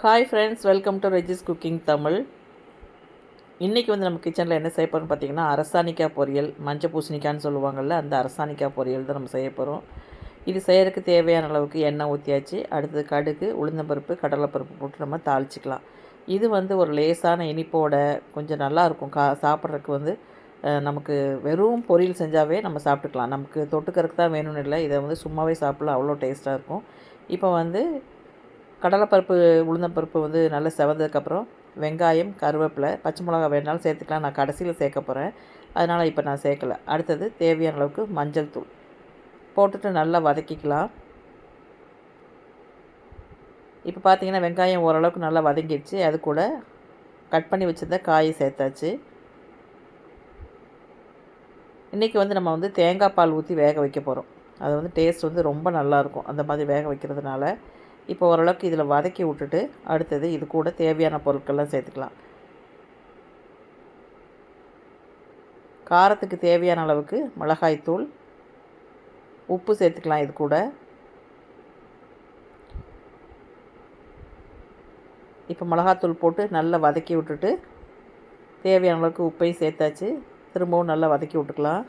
Hi friends welcome to Reji's cooking Tamil இன்றைக்கி வந்து நம்ம கிச்சனில் என்ன செய்ய போகிறோம்னு பார்த்திங்கன்னா அரசாணிக்காய் பொரியல் மஞ்சள் பூசணிக்கான்னு சொல்லுவாங்கள்ல அந்த அரசாணிக்காய் பொரியல் தான் நம்ம செய்ய போகிறோம் இது செய்கிறதுக்கு தேவையான அளவுக்கு எண்ணெய் ஊற்றியாச்சு அடுத்தது கடுகு உளுந்தம்பருப்பு கடலைப்பருப்பு போட்டு நம்ம தாளிச்சிக்கலாம். இது வந்து ஒரு லேசான இனிப்போட கொஞ்சம் நல்லாயிருக்கும் கா சாப்பிட்றதுக்கு வந்து நமக்கு வெறும் பொரியல் செஞ்சாவே நம்ம சாப்பிட்டுக்கலாம். நமக்கு தொட்டுக்கறதுக்கு தான் வேணும்னு இல்லை. இதை வந்து சும்மாவே சாப்பிடலாம். அவ்வளோ டேஸ்ட்டாக இருக்கும். இப்போ வந்து கடலைப்பருப்பு உளுந்தம்பருப்பு வந்து நல்லா செவந்ததுக்கப்புறம் வெங்காயம் கருவேப்பிலை பச்சை மிளகா வேணாலும் சேர்த்துக்கலாம். நான் கடைசியில் சேர்க்க போகிறேன் அதனால் இப்போ நான் சேர்க்கல. அடுத்தது தேவையான அளவுக்கு மஞ்சள் தூள். போட்டுட்டு நல்லா வதக்கிக்கலாம். இப்போ பார்த்தீங்கன்னா வெங்காயம் ஓரளவுக்கு நல்லா வதங்கிடுச்சு. அது கூட கட் பண்ணி வச்சிருந்த காயை சேர்த்தாச்சு. இன்றைக்கி வந்து நம்ம வந்து தேங்காய் பால் ஊற்றி வேக வைக்க போகிறோம் அது வந்து டேஸ்ட் வந்து ரொம்ப நல்லாயிருக்கும் அந்த மாதிரி வேக வைக்கிறதுனால. இப்போ ஓரளவுக்கு இதில் வதக்கி விட்டுட்டு அடுத்தது இது கூட தேவையான பொருட்கள்லாம் சேர்த்துக்கலாம். காரத்துக்கு தேவையான அளவுக்கு மிளகாய்த்தூள் உப்பு சேர்த்துக்கலாம் இது கூட. இப்போ மிளகாத்தூள் போட்டு நல்லா வதக்கி விட்டுட்டு தேவையான அளவுக்கு உப்பையும் சேர்த்தாச்சு. திரும்பவும் நல்லா வதக்கி விட்டுக்கலாம்.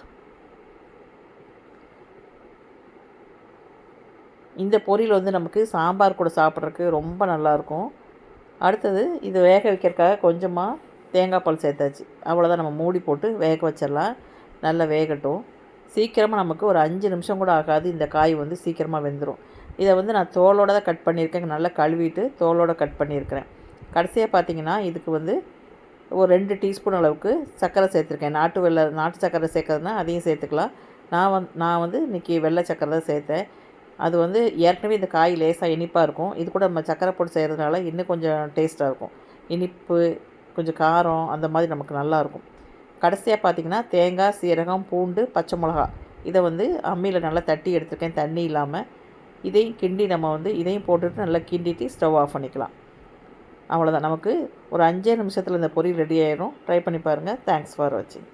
இந்த பொரியல் வந்து நமக்கு சாம்பார் கூட சாப்பிட்றதுக்கு ரொம்ப நல்லாயிருக்கும். அடுத்தது இது வேக வைக்கிறதுக்காக கொஞ்சமாக தேங்காய் பால் சேர்த்தாச்சு. அவ்வளோதான் நம்ம மூடி போட்டு வேக வச்சிடலாம். நல்லா வேகட்டும். சீக்கிரமாக நமக்கு ஒரு அஞ்சு நிமிஷம் கூட ஆகாது இந்த காய் வந்து சீக்கிரமாக வெந்துடும் இதை வந்து நான் தோலோட தான் கட் பண்ணியிருக்கேன். நல்லா கழுவிட்டு தோலோட கட் பண்ணியிருக்கிறேன். கடைசியாக பார்த்தீங்கன்னா இதுக்கு வந்து ஒரு ரெண்டு டீஸ்பூன் அளவுக்கு சர்க்கரை சேர்த்துருக்கேன். நாட்டு வெள்ளை நாட்டு சர்க்கரை சேர்க்கறதுனா அதையும் சேர்த்துக்கலாம். நான் வந் நான் வந்து இன்றைக்கி வெள்ளை சர்க்கரை தான் சேர்த்தேன். அது வந்து ஏற்கனவே இந்த காய் லேசாக இனிப்பாக இருக்கும். இது கூட நம்ம சக்கரை போட்டு செய்கிறதுனால இன்னும் கொஞ்சம் டேஸ்ட்டாக இருக்கும். இனிப்பு கொஞ்சம் காரம் அந்த மாதிரி நமக்கு நல்லாயிருக்கும் கடைசியாக பார்த்திங்கன்னா தேங்காய் சீரகம் பூண்டு பச்சை மிளகா. இதை வந்து அம்மியில் நல்லா தட்டி எடுத்துருக்கேன் தண்ணி இல்லாமல் இதையும் கிண்டி நம்ம வந்து இதையும் போட்டுட்டு நல்லா கிண்டிட்டு ஸ்டவ் ஆஃப் பண்ணிக்கலாம். அவ்வளோதான் நமக்கு ஒரு அஞ்சே நிமிஷத்தில் இந்த பொரியல் ரெடி ஆயிடும் ட்ரை பண்ணி பாருங்கள் தேங்க்ஸ் ஃபார் வாட்சிங்